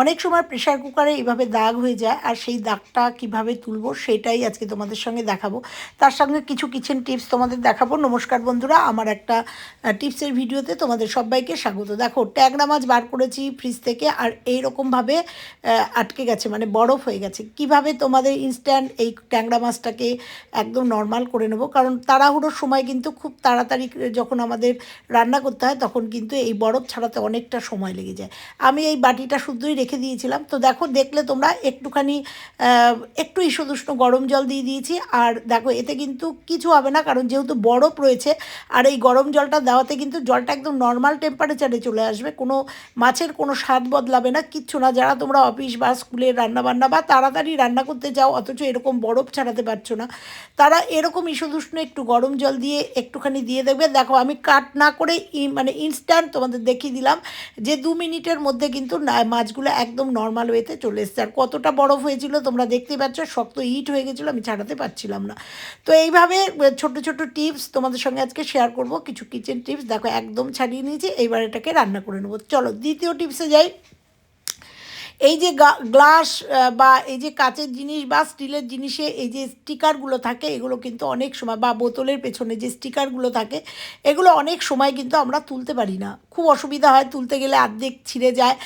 অনেক সময় প্রেশার কুকারে এইভাবে দাগ হয়ে যায়, আর সেই দাগটা কীভাবে তুলবো সেটাই আজকে তোমাদের সঙ্গে দেখাবো। তার সঙ্গে কিছু কিচেন টিপস তোমাদের দেখাবো। নমস্কার বন্ধুরা, আমার একটা টিপসের ভিডিওতে তোমাদের সবাইকে স্বাগত। দেখো ট্যাংরা মাছ বার করেছি ফ্রিজ থেকে, আর এই রকমভাবে আটকে গেছে মানে বরফ হয়ে গেছে। কীভাবে তোমাদের ইনস্ট্যান্ট এই ট্যাংরা মাছটাকে একদম নর্মাল করে নেব? কারণ তাড়াহুড়োর সময় কিন্তু খুব তাড়াতাড়ি যখন আমাদের রান্না করতে হয়, তখন কিন্তু এই বরফ ছাড়াতে অনেকটা সময় লেগে যায়। আমি এই বাটিটা শুদ্ধই রেখে দিয়েছিলাম। তো দেখো, দেখলে তোমরা একটুখানি একটু ঈষদুষ্ণ গরম জল দিয়ে দিয়েছি। আর দেখো, এতে কিন্তু কিছু হবে না, কারণ যেহেতু বরফ রয়েছে, আর এই গরম জলটা দেওয়াতে কিন্তু জলটা একদম নর্মাল টেম্পারেচারে চলে আসবে। কোনো মাছের কোনো স্বাদ বদলাবে না, কিচ্ছু না। যারা তোমরা অফিস বা স্কুলে রান্না বান্না বা তাড়াতাড়ি রান্না করতে যাও, অথচ এরকম বরফ ছাড়াতে পারছ না, তারা এরকম ঈষদুষ্ণ একটু গরম জল দিয়ে একটুখানি দিয়ে দেবে দেখো, আমি কাট না করে মানে ইনস্ট্যান্ট তোমাদের দেখিয়ে দিলাম যে দু মিনিটের মধ্যে কিন্তু মাছগুলো একদম নর্মাল ওয়েতে চলে এসছে। আর কতটা বরফ হয়েছিল তোমরা দেখতে পাচ্ছ, শক্ত হিট হয়ে গেছিল, আমি ছাড়াতে পারছিলাম না। তো এইভাবে ছোট ছোট টিপস তোমাদের সঙ্গে আজকে শেয়ার করব, কিছু কিচেন টিপস দেখো একদম ছাড়িয়ে নিয়েছি, এইবার এটাকে রান্না করে নেব। চলো, দ্বিতীয় টিপসে যাই। এই যে গ্লাস বা এই যে কাচের জিনিস বা স্টিলের জিনিসে এই যে স্টিকারগুলো থাকে, এগুলো কিন্তু অনেক সময়, বা বোতলের পেছনে যে স্টিকারগুলো থাকে, এগুলো অনেক সময় কিন্তু আমরা তুলতে পারি না। খুব অসুবিধা হয় তুলতে গেলে অর্ধেক ছিঁড়ে যায়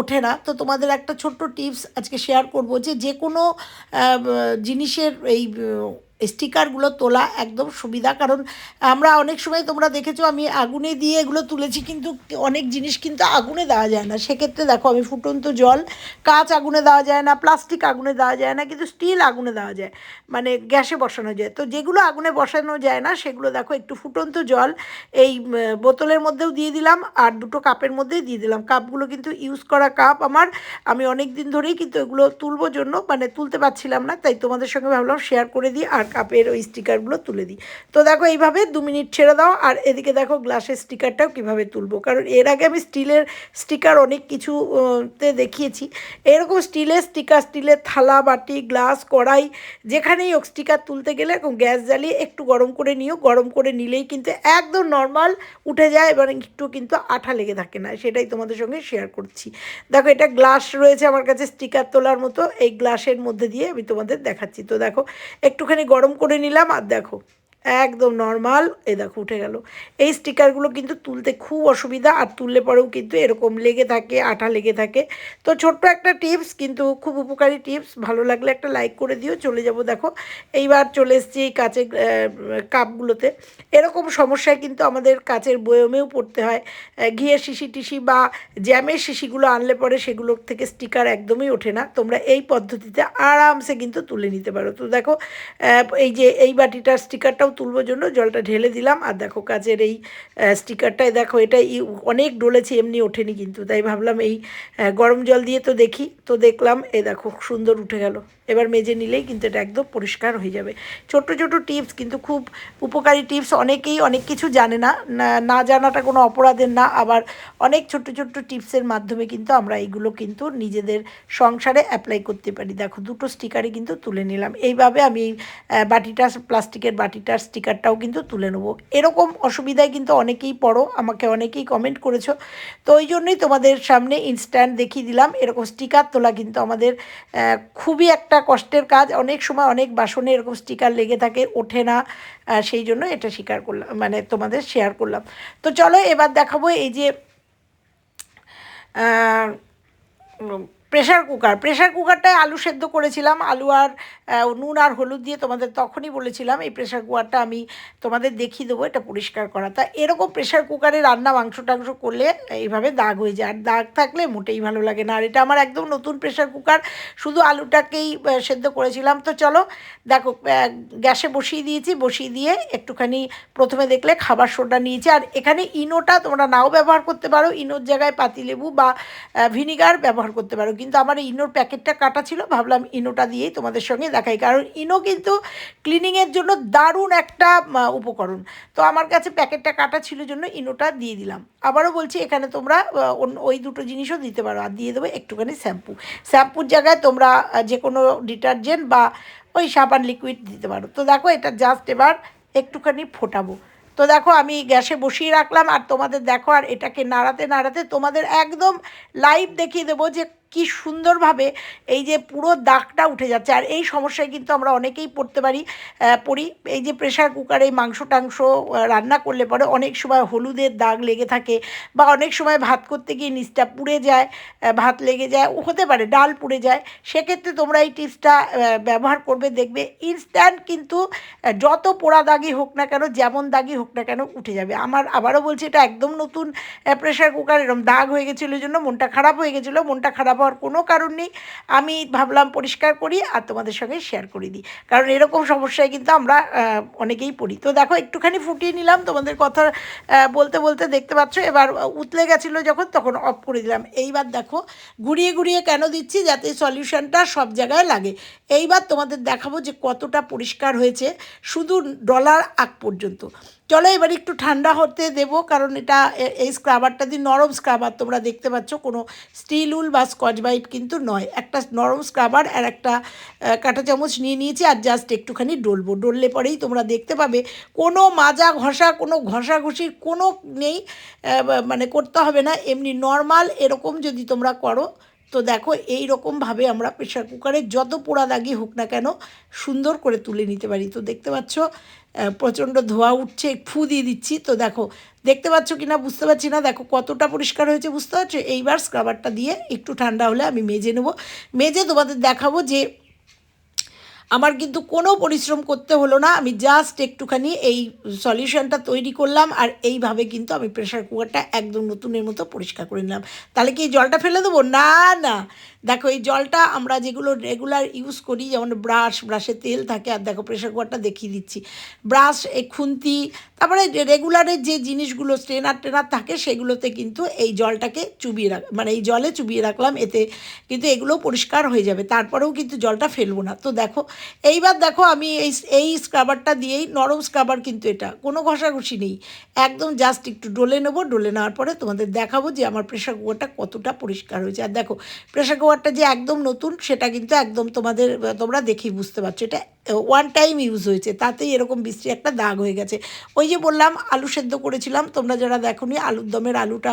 ওঠে না। তো তোমাদের একটা ছোট্ট টিপস আজকে শেয়ার করব যে যে কোনো জিনিসের এই স্টিকারগুলো তোলা একদম সুবিধা। কারণ আমরা অনেক সময় তোমরা দেখেছ, আমি আগুনে দিয়ে এগুলো তুলেছি কিন্তু অনেক জিনিস কিন্তু আগুনে দেওয়া যায় না। সেক্ষেত্রে দেখো, আমি ফুটন্ত জল, কাঁচ আগুনে দেওয়া যায় না, প্লাস্টিক আগুনে দেওয়া যায় না, কিন্তু স্টিল আগুনে দেওয়া যায় মানে গ্যাসে বসানো যায়। তো যেগুলো আগুনে বসানো যায় না, সেগুলো দেখো, একটু ফুটন্ত জল, এই বোতলের মধ্যেও দিয়ে দিলাম, আর দুটো কাপের মধ্যেই দিয়ে দিলাম। কাপগুলো কিন্তু ইউজ করা কাপ আমার। আমি অনেক দিন ধরেই কিন্তু এগুলো তুলবো জন্য মানে তুলতে পারছিলাম না, তাই তোমাদের সঙ্গে ভাবলাম শেয়ার করে দিই, আর কাপের ওই স্টিকারগুলো তুলে দিই। তো দেখো এইভাবে দু মিনিট ছেড়ে দাও আর এদিকে দেখো গ্লাসের স্টিকারটাও কীভাবে তুলবো। কারণ এর আগে আমি স্টিলের স্টিকার অনেক কিছু আহ, তে দেখিয়েছি। এরকম স্টিলের স্টিকার স্টিলের থালা বাটি গ্লাস কড়াই যেখানেই হোক স্টিকার তুলতে গেলে এরকম গ্যাস জ্বালিয়ে একটু গরম করে নিও। গরম করে নিলেই কিন্তু একদম নর্মাল উঠে যায় এবার একটু কিন্তু আঠা লেগে থাকে না। সেটাই তোমাদের সঙ্গে শেয়ার করছি। দেখো এটা গ্লাস রয়েছে আমার কাছে স্টিকার তোলার মতো। এই গ্লাসের মধ্যে দিয়ে আমি তোমাদের দেখাচ্ছি। তো দেখো একটুখানি গরম করে নিলাম আর দেখো। একদম নর্মাল এ দেখো, উঠে গেল। এই স্টিকারগুলো কিন্তু তুলতে খুব অসুবিধা, আর তুললে পরেও কিন্তু এরকম লেগে থাকে, আঠা লেগে থাকে। তো ছোট্ট একটা টিপস কিন্তু খুব উপকারী টিপস ভালো লাগলে একটা লাইক করে দিও। চলে যাব, দেখো। এইবার চলে এসছি এই কাচের কাপগুলোতে। এরকম সমস্যায় কিন্তু আমাদের কাচের বয়মেও পড়তে হয়। ঘিয়ের শিশি টিসি বা জ্যামের শিশিগুলো আনলে পরে সেগুলোর থেকে স্টিকার একদমই ওঠে না। তোমরা এই পদ্ধতিতে আরামসে কিন্তু তুলে নিতে পারো। তো দেখো এই যে এই বাটিটার স্টিকারটাও তুলবার জন্য, জলটা ঢেলে দিলাম। আর দেখো কাচের এই স্টিকারটাই দেখো, এটা অনেক ডলেছে, এমনি ওঠেনি কিন্তু। তাই ভাবলাম এই গরম জল দিয়ে তো দেখি। তো দেখলাম এ দেখো, সুন্দর উঠে গেল। এবার মেজে নিলেই কিন্তু এটা একদম পরিষ্কার হয়ে যাবে। ছোট্ট ছোট্ট টিপস কিন্তু খুব উপকারী টিপস অনেকেই অনেক কিছু জানে না। না- জানাটা কোনো অপরাধের না। আবার অনেক ছোট্ট ছোট্ট টিপসের মাধ্যমে কিন্তু আমরা এইগুলো কিন্তু নিজেদের সংসারে অ্যাপ্লাই করতে পারি। দেখো, দুটো স্টিকারই কিন্তু তুলে নিলাম। এইভাবে আমি বাটিটার প্লাস্টিকের বাটিটার স্টিকারটাও কিন্তু তুলে নেব। এরকম অসুবিধায় কিন্তু অনেকেই পড়ো, আমাকে অনেকেই কমেন্ট করেছ। তো ওই জন্যই তোমাদের সামনে ইনস্ট্যান্ট দেখিয়ে দিলাম, এরকম স্টিকার তোলা কিন্তু আমাদের খুবই একটা কষ্টের কাজ। অনেক সময় অনেক বাসনে এরকম স্টিকার লেগে থাকে, ওঠে না সেই জন্য এটা স্বীকার করলাম মানে তোমাদের শেয়ার করলাম। তো চলো এবার দেখাবো এই যে প্রেশার কুকার প্রেশার কুকারটায় আলু সেদ্ধ করেছিলাম, আলু আর নুন আর হলুদ দিয়ে তোমাদের তখনই বলেছিলাম, এই প্রেশার কুকারটা আমি তোমাদের দেখিয়ে দেবো, এটা পরিষ্কার করা। তা এরকম প্রেশার কুকারে রান্না মাংস টাংস করলে এইভাবে দাগ হয়ে যায়, আর দাগ থাকলে মোটেই ভালো লাগে না। আর এটা আমার একদম নতুন প্রেশার কুকার শুধু আলুটাকেই সেদ্ধ করেছিলাম। তো চলো, দেখো গ্যাসে বসিয়ে দিয়েছি, বসিয়ে দিয়ে একটুখানি প্রথমে দেখলে খাবার সোডা নিয়েছি। আর এখানে ইনোটা তোমরা নাও ব্যবহার করতে পারো, ইনোর জায়গায় পাতিলেবু বা ভিনিগার ব্যবহার করতে পারো। কিন্তু আমার ইনোর প্যাকেটটা কাটা ছিল, ভাবলাম ইনোটা দিয়েই তোমাদের সঙ্গে দেখাই। কারণ ইনো কিন্তু ক্লিনিংয়ের জন্য দারুণ একটা উপকরণ। তো আমার কাছে প্যাকেটটা কাটা ছিল জন্য ইনোটা দিয়ে দিলাম। আবারও বলছি, এখানে তোমরা ওই দুটো জিনিসও দিতে পারো। আর দিয়ে দেবো একটুখানি শ্যাম্পু। শ্যাম্পুর জায়গায় তোমরা যে কোনো ডিটারজেন্ট বা ওই সাবান লিকুইড দিতে পারো। তো দেখো, এটা জাস্ট এবার একটুখানি ফোটাবো। তো দেখো, আমি গ্যাসে বসিয়ে রাখলাম। আর তোমাদের দেখো, আর এটাকে নাড়াতে নাড়াতে তোমাদের একদম লাইভ দেখিয়ে দেবো যে কি সুন্দরভাবে এই যে পুরো দাগটা উঠে যাচ্ছে। আর এই সমস্যায় কিন্তু আমরা অনেকেই পড়তে পারি পড়ি। এই যে প্রেশার কুকারে মাংস টাংস রান্না করলে পরে অনেক সময় হলুদের দাগ লেগে থাকে বা অনেক সময় ভাত করতে গিয়ে নিচটা পুড়ে যায় ভাত লেগে যায়, ও হতে পারে ডাল পুড়ে যায়। সেক্ষেত্রে তোমরা এই টিপসটা ব্যবহার করবে, দেখবে ইনস্ট্যান্ট কিন্তু যত পোড়া দাগই হোক না কেন, যেমন দাগই হোক না কেন উঠে যাবে। আমার আবারও বলছি, এটা একদম নতুন প্রেশার কুকার এরকম দাগ হয়ে গেছিল জন্য মনটা খারাপ হয়ে গেছিল, মনটা খারাপ হওয়ার কোনো কারণ নেই। আমি ভাবলাম পরিষ্কার করি আর তোমাদের সঙ্গে শেয়ার করে দিই। কারণ এরকম সমস্যায় কিন্তু আমরা অনেকেই পড়ি। তো দেখো, একটুখানি ফুটিয়ে নিলাম তোমাদের কথা বলতে বলতে দেখতে পাচ্ছ, এবার উতলে গেছিল যখন, তখন অফ করে দিলাম। এইবার দেখো, ঘুরিয়ে ঘুরিয়ে কেন দিচ্ছি যাতে সলিউশনটা সব জায়গায় লাগে? এইবার তোমাদের দেখাবো যে কতটা পরিষ্কার হয়েছে, শুধু ডলার আগ পর্যন্ত। চলো এবার একটু ঠান্ডা হতে দেব, কারণ এটা এই স্ক্রাবারটা দিয়ে নরম স্ক্রাবার তোমরা দেখতে পাচ্ছ, কোনো স্টিল উল বা স্কচ বাইট কিন্তু নয়। একটা নরম স্ক্রাবার আর একটা কাঁটা চামচ নিয়ে নিয়েছি আর জাস্ট একটুখানি ডলবো। ডললে পরেই তোমরা দেখতে পাবে, কোনো মাজা ঘষা, কোনো ঘষাঘষির কোনো নেই মানে করতে হবে না। এমনি নর্মাল এরকম যদি তোমরা করো, তো দেখো এই রকমভাবে আমরা প্রেশার কুকারে যত পোড়া দাগি হোক না কেন সুন্দর করে তুলে নিতে পারি। তো দেখতে পাচ্ছ প্রচণ্ড ধোয়া উঠছে ফু দিয়ে দিচ্ছি। তো দেখো, দেখতে পাচ্ছ কি না বুঝতে পারছি না। দেখো, কতটা পরিষ্কার হয়েছে, বুঝতে পারছ? এইবার স্ক্রাবারটা দিয়ে একটু ঠান্ডা হলে আমি মেজে নেব। মেজে তোমাদের দেখাবো যে আমার কিন্তু কোনো পরিশ্রম করতে হলো না। আমি জাস্ট একটুখানি এই সলিউশনটা তৈরি করলাম আর এইভাবে কিন্তু আমি প্রেশার কুকারটা একদম নতুনের মতো পরিষ্কার করে নিলাম। তাহলে কি জলটা ফেলে দেবো? না না। দেখো, এই জলটা আমরা যেগুলো রেগুলার ইউজ করি, যেমন ব্রাশ ব্রাশে তেল থাকে, আর দেখো প্রেশার কুকারটা দেখিয়ে দিচ্ছি। ব্রাশ এই খুন্তি, তারপরে রেগুলারের যে জিনিসগুলো স্ট্রেনার ট্রেনার থাকে, সেগুলোতে কিন্তু এই জলটাকে চুবিয়ে রাখ মানে এই জলে চুবিয়ে রাখলাম, এতে কিন্তু এগুলো পরিষ্কার হয়ে যাবে, তারপরেও কিন্তু জলটা ফেলব না। তো দেখো, এইবার দেখো আমি এই এই স্ক্রাবারটা দিয়েই, নরম স্ক্রাবার কিন্তু এটা, কোনো ঘষাঘষি নেই। একদম জাস্ট একটু ডলে নেব, ডলে নেওয়ার পরে তোমাদের দেখাবো যে আমার প্রেশার কুকারটা কতটা পরিষ্কার হয়েছে। আর দেখো প্রেশার কুকারটা যে একদম নতুন, সেটা কিন্তু একদম তোমাদের, তোমরা দেখি বুঝতে পারছ। এটা ওয়ান টাইম ইউজ হয়েছে, তাতেই এরকম বৃষ্টি একটা দাগ হয়ে গেছে। ওই যে বললাম, আলু সেদ্ধ করেছিলাম, তোমরা যারা দেখোনি, আলুর দমের আলুটা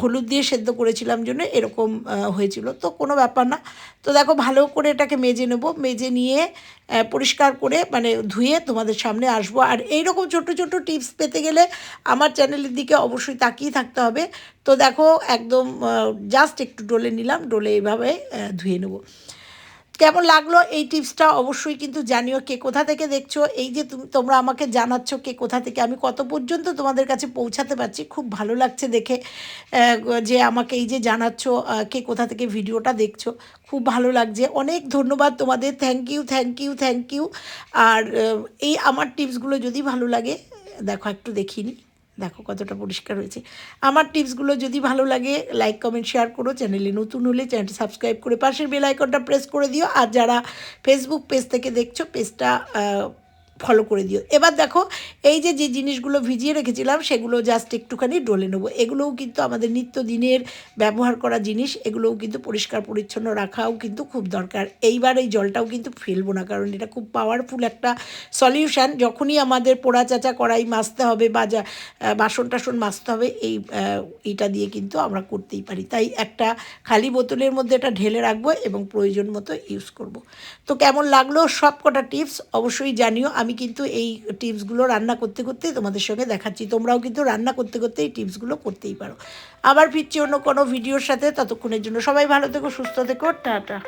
হলুদ দিয়ে সেদ্ধ করেছিলাম জন্য এরকম হয়েছিল। তো কোনো ব্যাপার না। তো দেখো, ভালো করে এটাকে মেজে নেব। মেজে নিয়ে পরিষ্কার করে মানে ধুয়ে তোমাদের সামনে আসব। আর এইরকম ছোট ছোট টিপস পেতে গেলে আমার চ্যানেলের দিকে অবশ্যই তাকিয়ে থাকতে হবে। তো দেখো, একদম জাস্ট একটু ডোলে নিলাম, ডোলে এইভাবে ধুয়ে নেব। কেমন লাগল? এই টিপসটা অবশ্যই কিন্তু জানিও কে কোথা থেকে দেখছ? এই যে তুমি, তোমরা আমাকে জানাচ্ছ কে কোথা থেকে, আমি কত পর্যন্ত তোমাদের কাছে পৌঁছাতে পারছি। খুব ভালো লাগছে দেখে যে আমাকে এই যে জানাচ্ছ কে কোথা থেকে ভিডিওটা দেখছ। খুব ভালো লাগছে। অনেক ধন্যবাদ তোমাদের। Thank you thank you thank you আর এই আমার টিপসগুলো যদি ভালো লাগে, দেখো, একটু দেখিনি দেখো কতটা পরিষ্কার হয়েছে। আমার টিপসগুলো যদি ভালো লাগে লাইক কমেন্ট শেয়ার করো। চ্যানেলে নতুন হলে চ্যানেলটি সাবস্ক্রাইব করে পাশের বেল আইকনটা প্রেস করে দিও। আর যারা ফেসবুক পেজ থেকে দেখছ পেজটা ফলো করে দিও। এবার দেখো, এই যে যে জিনিসগুলো ভিজিয়ে রেখেছিলাম, সেগুলো জাস্ট একটুখানি ডলে নেব। এগুলোও কিন্তু আমাদের নিত্যদিনের ব্যবহার করা জিনিস, এগুলোও কিন্তু পরিষ্কার পরিচ্ছন্ন রাখাও কিন্তু খুব দরকার। এইবার এই জলটাও কিন্তু ফেলব না, কারণ এটা খুব পাওয়ারফুল একটা সলিউশন যখনই আমাদের পোড়া চাচা কড়াই মাজতে হবে বা যা বাসন টাসন মাজতে হবে, এই এটা দিয়ে কিন্তু আমরা করতেই পারি। তাই একটা খালি বোতলের মধ্যে এটা ঢেলে রাখব এবং প্রয়োজন মতো ইউজ করব। তো কেমন লাগল সব কটা টিপস অবশ্যই জানিও। কিন্তু এই টিপসগুলো রান্না করতে করতে তোমাদের সঙ্গে দেখাচ্ছি। তোমরাও কিন্তু রান্না করতে করতে এই টিপসগুলো করতেই পারো। আবার ফিরছি অন্য কোনো ভিডিওর সাথে। ততক্ষণের জন্য সবাই ভালো থেকো, সুস্থ থেকো। টাটা।